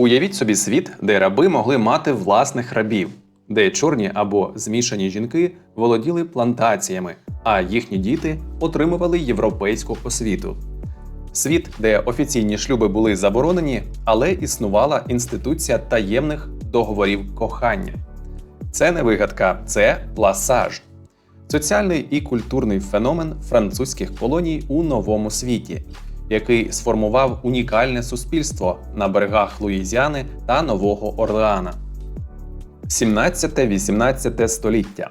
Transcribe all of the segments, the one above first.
Уявіть собі світ, де раби могли мати власних рабів, де чорні або змішані жінки володіли плантаціями, а їхні діти отримували європейську освіту. Світ, де офіційні шлюби були заборонені, але існувала інституція таємних договорів кохання. Це не вигадка, це пласаж. Соціальний і культурний феномен французьких колоній у новому світі, який сформував унікальне суспільство на берегах Луїзіани та Нового Орлеана. 17-18 століття.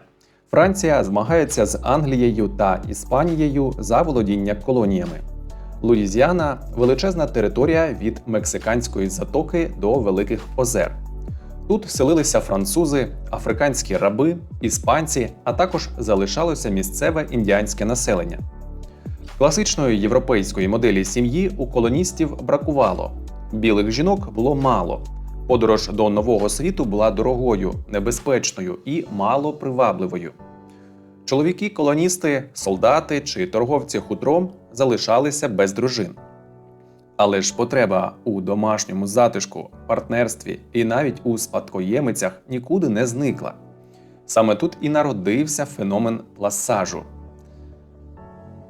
Франція змагається з Англією та Іспанією за володіння колоніями. Луїзіана величезна територія від Мексиканської затоки до Великих озер. Тут селилися французи, африканські раби, іспанці, а також залишалося місцеве індіанське населення. Класичної європейської моделі сім'ї у колоністів бракувало. Білих жінок було мало. Подорож до нового світу була дорогою, небезпечною і мало привабливою. Чоловіки-колоністи, солдати чи торговці хутром залишалися без дружин. Але ж потреба у домашньому затишку, партнерстві і навіть у спадкоємицях нікуди не зникла. Саме тут і народився феномен пласажу.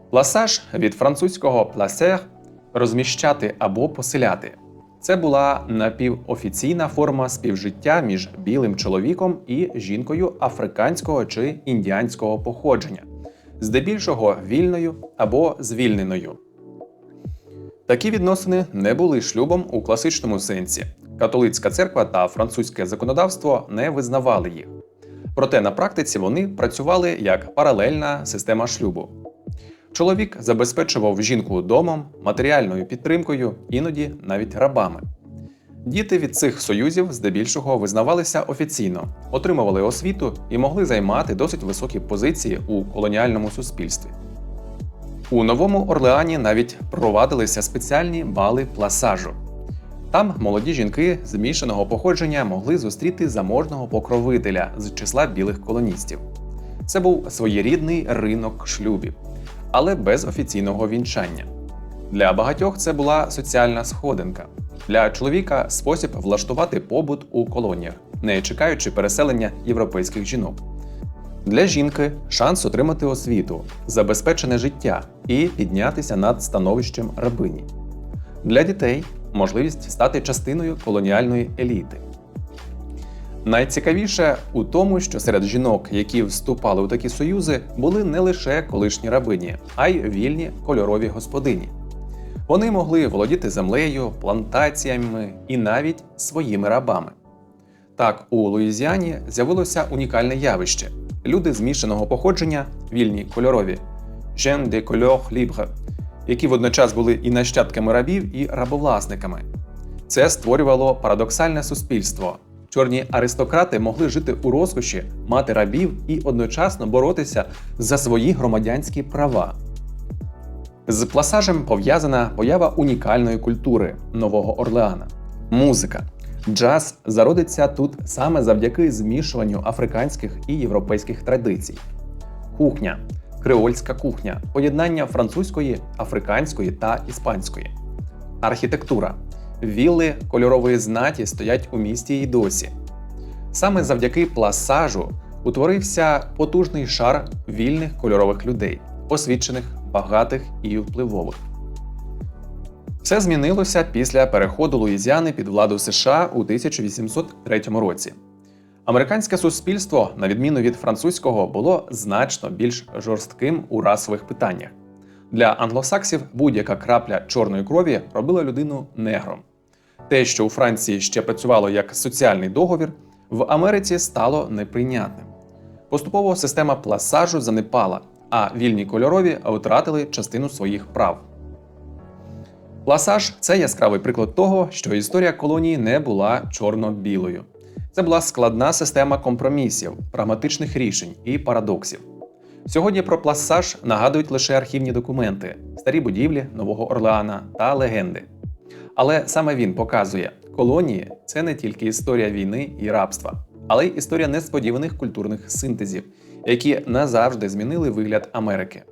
Пласаж від французького пласер розміщати або поселяти. Це була напівофіційна форма співжиття між білим чоловіком і жінкою африканського чи індіанського походження, здебільшого вільною або звільненою. Такі відносини не були шлюбом у класичному сенсі. Католицька церква та французьке законодавство не визнавали їх. Проте на практиці вони працювали як паралельна система шлюбу. Чоловік забезпечував жінку домом, матеріальною підтримкою, іноді навіть рабами. Діти від цих союзів здебільшого визнавалися офіційно, отримували освіту і могли займати досить високі позиції у колоніальному суспільстві. У новому Орлеані навіть провадилися спеціальні бали пласажу. Там молоді жінки змішаного походження могли зустріти заможного покровителя з числа білих колоністів. Це був своєрідний ринок шлюбів, але без офіційного вінчання. Для багатьох це була соціальна сходинка. Для чоловіка спосіб влаштувати побут у колоніях, не чекаючи переселення європейських жінок. Для жінки шанс отримати освіту, забезпечене життя і піднятися над становищем рабині. Для дітей можливість стати частиною колоніальної еліти. Найцікавіше у тому, що серед жінок, які вступали у такі союзи, були не лише колишні рабині, а й вільні кольорові господині. Вони могли володіти землею, плантаціями і навіть своїми рабами. Так, у Луїзіані з'явилося унікальне явище: люди змішаного походження, вільні кольорові «gens de couleur libre», які водночас були і нащадками рабів, і рабовласниками. Це створювало парадоксальне суспільство. Чорні аристократи могли жити у розкоші, мати рабів і одночасно боротися за свої громадянські права. З пласажем пов'язана поява унікальної культури Нового Орлеана музика. Джаз зародиться тут саме завдяки змішуванню африканських і європейських традицій. Кухня креольська кухня, поєднання французької, африканської та іспанської. Архітектура вілли кольорової знаті стоять у місті й досі. Саме завдяки пласажу утворився потужний шар вільних кольорових людей, освічених, багатих і впливових. Все змінилося після переходу Луїзіани під владу США у 1803 році. Американське суспільство, на відміну від французького, було значно більш жорстким у расових питаннях. Для англосаксів будь-яка крапля чорної крові робила людину негром. Те, що у Франції ще працювало як соціальний договір, в Америці стало неприйнятним. Поступово система пласажу занепала, а вільні кольорові втратили частину своїх прав. Пласаж це яскравий приклад того, що історія колонії не була чорно-білою. Це була складна система компромісів, прагматичних рішень і парадоксів. Сьогодні про пласаж нагадують лише архівні документи, старі будівлі Нового Орлеана та легенди. Але саме він показує, колонії це не тільки історія війни і рабства, але й історія несподіваних культурних синтезів, які назавжди змінили вигляд Америки.